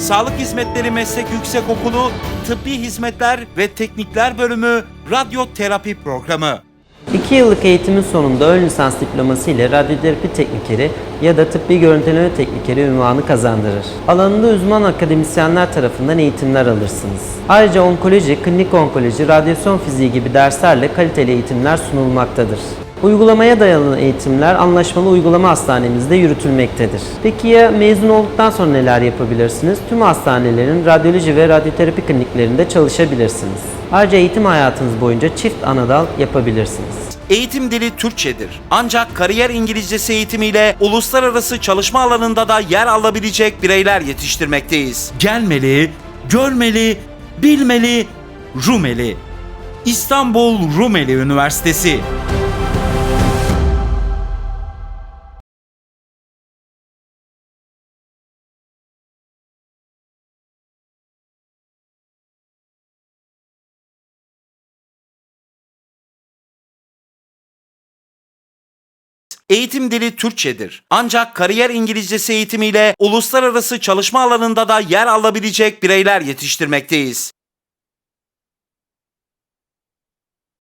Sağlık Hizmetleri Meslek Yüksekokulu Tıbbi Hizmetler ve Teknikler Bölümü Radyoterapi Programı. 2 yıllık eğitimin sonunda ön lisans diploması ile radyoterapi teknikeri ya da tıbbi görüntüleme teknikeri ünvanı kazandırır. Alanında uzman akademisyenler tarafından eğitimler alırsınız. Ayrıca onkoloji, klinik onkoloji, radyasyon fiziği gibi derslerle kaliteli eğitimler sunulmaktadır. Uygulamaya dayalı eğitimler anlaşmalı uygulama hastanemizde yürütülmektedir. Peki ya mezun olduktan sonra neler yapabilirsiniz? Tüm hastanelerin radyoloji ve radyoterapi kliniklerinde çalışabilirsiniz. Ayrıca eğitim hayatınız boyunca çift anadal yapabilirsiniz. Eğitim dili Türkçedir. Ancak kariyer İngilizcesi eğitimiyle uluslararası çalışma alanında da yer alabilecek bireyler yetiştirmekteyiz. Gelmeli, görmeli, bilmeli, Rumeli. İstanbul Rumeli Üniversitesi. Eğitim dili Türkçedir. Ancak kariyer İngilizcesi eğitimiyle uluslararası çalışma alanında da yer alabilecek bireyler yetiştirmekteyiz.